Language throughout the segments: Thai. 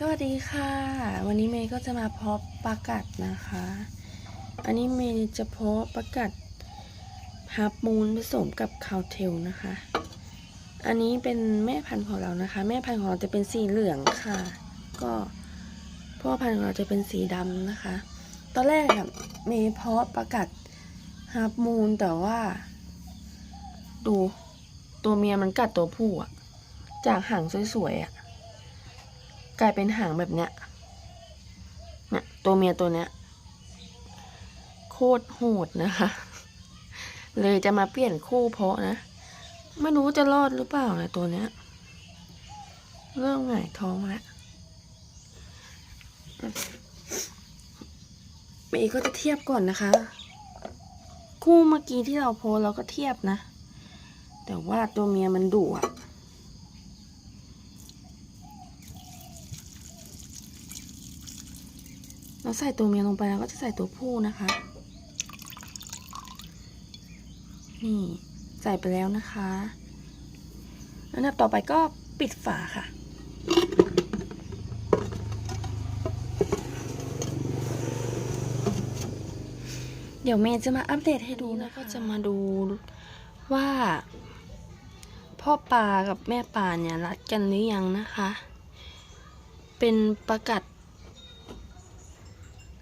สวัสดีค่ะ วันนี้เมย์ก็จะมาเพาะปลากัดนะคะ อันนี้เมย์จะเพาะปลากัดฮับมูนผสมกับคาวเทลนะคะ อันนี้เป็นแม่พันธุ์ของเรานะคะ แม่พันธุ์ของเราจะเป็นสีเหลืองค่ะ ก็พ่อพันธุ์ของเราจะเป็นสีดำนะคะ ตอนแรกอะเมย์เพาะปลากัดฮับมูนแต่ว่า ดูตัวเมียมันกัดตัวผู้อะจากหางสวยๆอะ กลายเป็นหางแบบเนี้ยเนี่ยตัวเมียตัวเนี้ย โคตรโหดนะคะ เลยจะมาเปลี่ยนคู่เพาะนะ ไม่รู้จะรอดหรือเปล่านะตัวเนี้ย เริ่มหงายท้องแล้วเมย์ก็จะเทียบก่อนนะคะ คู่เมื่อกี้ที่เราโพสเราก็เทียบนะ แต่ว่าตัวเมียมันดุอะ เราใส่ตัวเมียลงไปแล้วก็จะใส่ตัวผู้นะคะ นี่ใส่ไปแล้วนะคะอันดับต่อไปก็ปิดฝาค่ะ เดี๋ยวเมย์จะมาอัปเดตให้ดูนะคะก็จะมาดูว่า พ่อปลากับแม่ปลาเนี่ยรักกันหรือยังนะคะ เป็นประกัด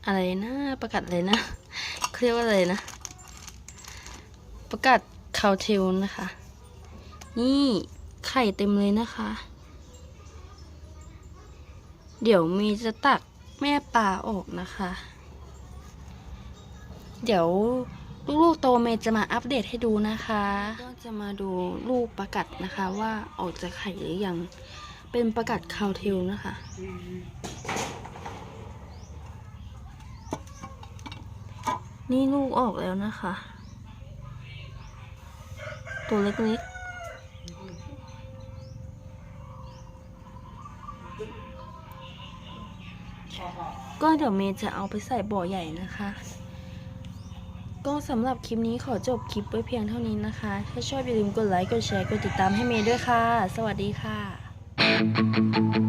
อะไรนะ ประกาศอะไรนะเขาเรียกว่าอะไรนะ ประกาศคาวเทลนะคะ นี่ไข่เต็มเลยนะคะ เดี๋ยวมีจะตักแม่ปลาออกนะคะ เดี๋ยวลูกๆโตเมย์จะมาอัปเดตให้ดูนะคะ ก็จะมาดูลูกประกัดนะคะ ว่าออกจากไข่หรือยัง เป็นประกัดคาวเทลนะคะ นี่ลูกออกแล้วนะคะ ตัวเล็กๆก็เดี๋ยวเมย์จะเอาไปใส่บ่อใหญ่นะคะ ก็สำหรับคลิปนี้ขอจบคลิปไว้เพียงเท่านี้นะคะ ถ้าชอบอย่าลืมกดไลค์ กดแชร์ กดติดตามให้เมย์ด้วยค่ะ สวัสดีค่ะ